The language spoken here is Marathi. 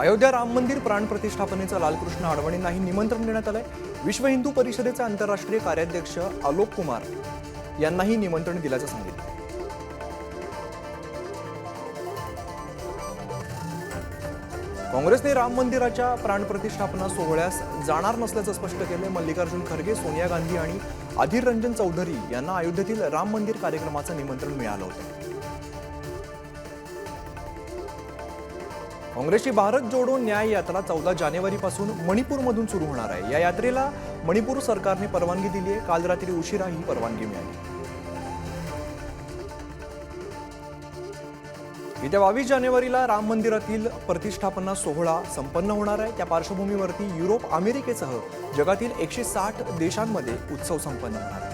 अयोध्या राम मंदिर प्राण प्रतिष्ठापनेचं लालकृष्ण अडवाणींनाही निमंत्रण देण्यात आलंय. विश्व हिंदू परिषदेचे आंतरराष्ट्रीय कार्याध्यक्ष आलोक कुमार यांनाही निमंत्रण दिल्याचं सांगितलं. काँग्रेसने राम मंदिराच्या प्राणप्रतिष्ठापना सोहळ्यास जाणार नसल्याचं स्पष्ट केलंय मल्लिकार्जुन खरगे सोनिया गांधी आणि अधीर रंजन चौधरी यांना अयोध्येतील राम मंदिर कार्यक्रमाचं निमंत्रण मिळालं होतं. काँग्रेसची भारत जोडो न्याय यात्रा चौदा जानेवारीपासून मणिपूरमधून सुरू होणार आहे. या यात्रेला मणिपूर सरकारने परवानगी दिली आहे काल रात्री उशिरा ही परवानगी मिळाली. येत्या बावीस जानेवारीला राम मंदिरातील प्रतिष्ठापना सोहळा संपन्न होणार आहे. त्या पार्श्वभूमीवरती युरोप अमेरिकेसह जगातील एकशे साठ देशांमध्ये उत्सव संपन्न होणार आहे.